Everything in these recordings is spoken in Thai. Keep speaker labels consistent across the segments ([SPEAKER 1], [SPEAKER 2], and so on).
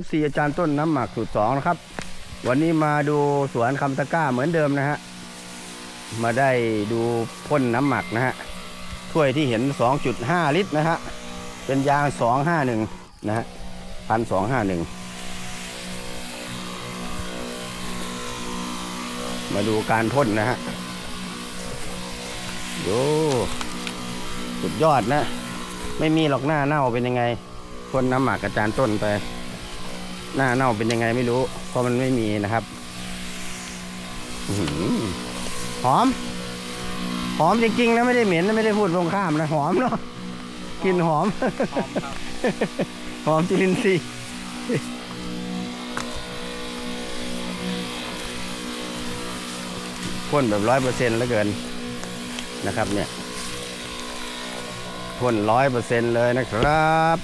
[SPEAKER 1] FC อาจารย์ต้นน้ำหมักสูตรสองนะครับ วันนี้มาดูสวนคำตะก้าเหมือนเดิมนะฮะ มาได้ดูพ่นน้ำหมักนะฮะ ถ้วยที่เห็น 2.5 ลิตรนะฮะ เป็นยาง 251 นะฮะพันสองห้าหนึ่งมาดูการพ่นนะฮะดูสุดยอดนะ ไม่มีหรอกหน้าเน่าเป็นยังไงพ่นน้ำหมักอาจารย์ต้นไป หน้าเน่าเป็นยังไงไม่รู้ เพราะมันไม่มีนะครับอื้อหือหอม หอมจริงๆนะไม่ได้เหม็นนะไม่ได้พูดตรงข้ามนะหอมเนาะกลินหอม หอมจุลินทรีย์พ่นแบบร้อยเปอร์เซ็นต์แล้วเกินนะครับเนี่ยพ่นร้อยเปอร์เซ็นต์เลยนะครับ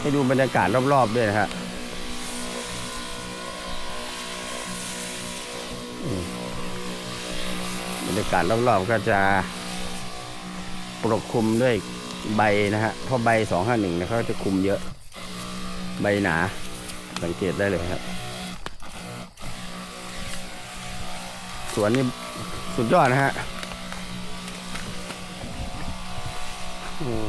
[SPEAKER 1] ให้ดูบรรยากาศรอบๆด้วยนะฮะบรรยากาศรอบๆก็จะปกคลุมด้วยใบนะฮะเพราะใบสองห้าหนึ่งเนี่ยเขาจะคุมเยอะใบหนาสังเกตได้เลยครับ สวนนี้สุดยอดนะฮะอืม